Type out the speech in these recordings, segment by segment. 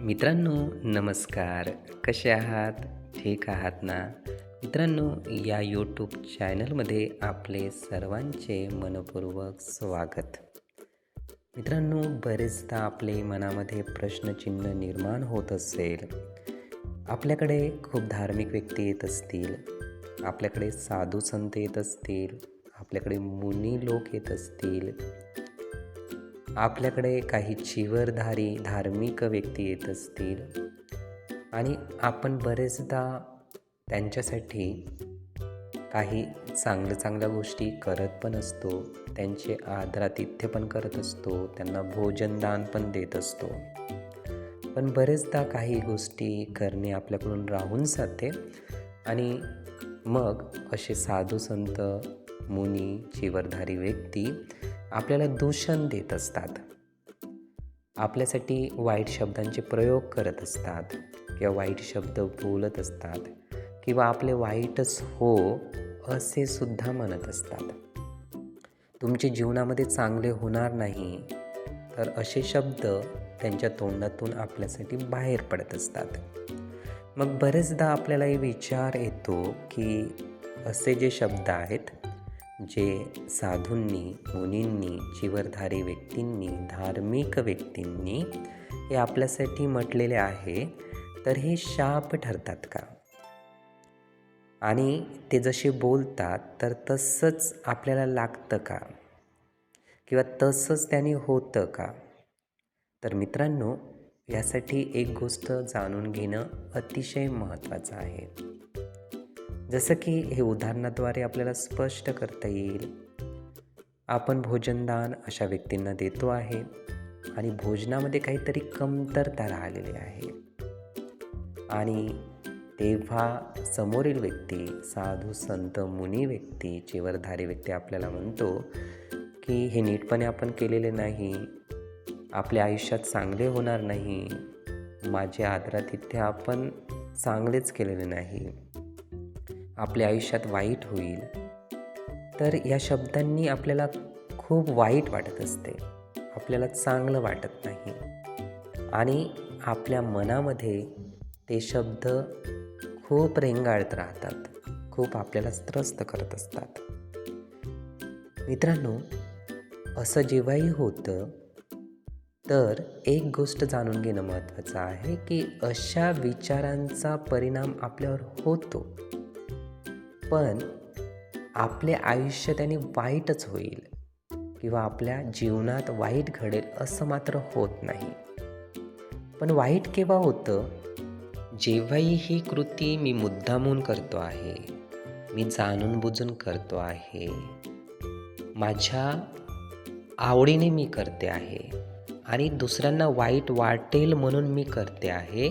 मित्रांनो नमस्कार. कसे आहात? ठीक आहात ना? मित्रांनो या यूट्यूब चॅनलमध्ये आपले सर्वांचे मनपूर्वक स्वागत. मित्रांनो बरेचदा आपले मनामध्ये प्रश्नचिन्ह निर्माण होत असेल. आपल्याकडे खूप धार्मिक व्यक्ती येत असतील. आपल्याकडे साधू संत येत असतील. आपल्याकडे मुनी लोक येत असतील. आपल्याकडे काही चिवरधारी धार्मिक व्यक्ती येत असतील आणि आपण बरेचदा त्यांच्यासाठी काही चांगल्या चांगल्या गोष्टी करत पण असतो त्यांचे आदरातिथ्य पण करत असतो त्यांना भोजनदान पण देत असतो. पण बरेचदा काही गोष्टी करणे आपल्याकडून राहून जाते आणि मग असे साधू संत मुनी चिवरधारी व्यक्ती आपल्याला दूषण देत असतात. आपल्यासाठी वाईट शब्दांचे प्रयोग करत असतात किंवा वाईट शब्द बोलत असतात किंवा आपले वाईटच हो असे सुद्धा म्हणत असतात. तुमच्या जीवनामध्ये चांगले होणार नाही तर असे शब्द त्यांच्या तोंडातून आपल्यासाठी बाहेर पडत असतात. मग बरेचदा आपल्याला हे विचार येतो की असे जे शब्द आहेत जे साधूंनी मुनींनी जीवरधारी व्यक्तींनी धार्मिक व्यक्तींनी हे आपल्यासाठी म्हटलेले आहे तर हे शाप ठरतात का? आणि ते जसे बोलतात तर तसंच आपल्याला लागतं का? किंवा तसंच त्याने होतं का? तर मित्रांनो यासाठी एक गोष्ट जाणून घेणं अतिशय महत्त्वाचं आहे. जसं की हे उदाहरणाद्वारे आपल्याला स्पष्ट करता येईल. आपण भोजनदान अशा व्यक्तींना देतो आहे आणि भोजनामध्ये काहीतरी कमतरता राहिलेली आहे. आणि तेव्हा समोरील व्यक्ती साधू संत मुनी व्यक्ती चेवरधारी व्यक्ती आपल्याला म्हणतो की हे नीटपणे आपण केलेले नाही आपल्या आयुष्यात चांगले होणार नाही माझे आदरातिथ्य आपण चांगलेच केलेले नाही. आपल्या आयुष्यात वाईट होईल तर या शब्दांनी आपल्याला खूप वाईट वाटत असते. आपल्याला चांगलं वाटत नाही. आणि आपल्या मनामध्ये ते शब्द खूप रेंगाळत राहतात खूप आपल्याला त्रस्त करत असतात. मित्रांनो असं जेव्हाही होतं तर एक गोष्ट जाणून घेणं महत्त्वाचं आहे की अशा विचारांचा परिणाम आपल्यावर होतो. पण आपले आयुष्य त्याने वाईटच होईल किंवा आपल्या जीवनात वाईट घडेल असं मात्र होत नाही. पण वाईट केव्हा होतं? जेव्हाही ही कृती मी मुद्दामून करतो आहे मी जाणून बुजून करतो आहे माझ्या आवडीने मी करते आहे आणि दुसऱ्यांना वाईट वाटेल म्हणून मी करते आहे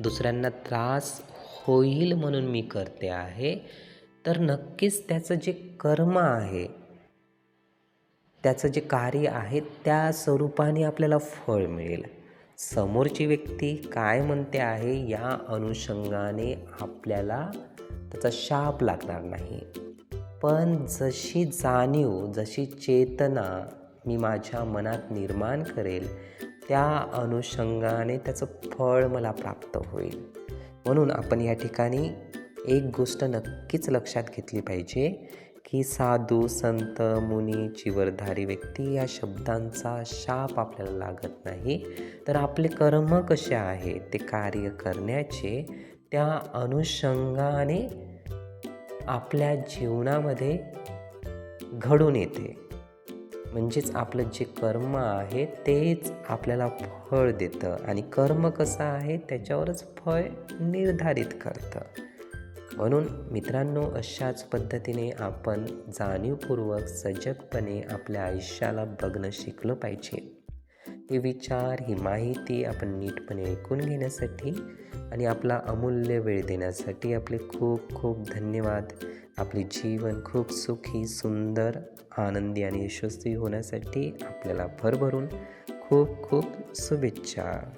दुसऱ्यांना त्रास होईल म्हणून मी करते आहे तर नक्कीच त्याचं जे कर्म आहे त्याचं जे कार्य आहे त्या स्वरूपाने आपल्याला फळ मिळेल. समोरची व्यक्ती काय म्हणते आहे या अनुषंगाने आपल्याला त्याचा शाप लागणार नाही. पण जशी जाणीव जशी चेतना मी माझ्या मनात निर्माण करेल त्या अनुषंगाने त्याचं फळ मला प्राप्त होईल. म्हणून आपण या ठिकाणी एक गोष्ट नक्कीच लक्षात घेतली पाहिजे की साधू संत मुनी चिवरधारी व्यक्ती या शब्दांचा शाप आपल्याला लागत नाही. तर आपले कर्म कसे आहे ते कार्य करण्याचे त्या अनुषंगाने आपल्या जीवनामध्ये घडून येते. म्हणजेच आपलं जे कर्म आहे तेच आपल्याला फळ देतं. आणि कर्म कसं आहे त्याच्यावरच फळ निर्धारित करतं. म्हणून मित्रांनो अशाच पद्धतीने आपण जाणीवपूर्वक सजगपणे आपल्या आयुष्याला बघणं शिकलं पाहिजे. हे विचार ही माहिती आपण नीटपणे ऐकून घेण्यासाठी आणि आपला अमूल्य वेळ देण्यासाठी आपले खूप खूप धन्यवाद. आपले जीवन खूप सुखी सुंदर आनंदी आणि यशस्वी होण्यासाठी आपल्याला भरभरून खूप खूप शुभेच्छा.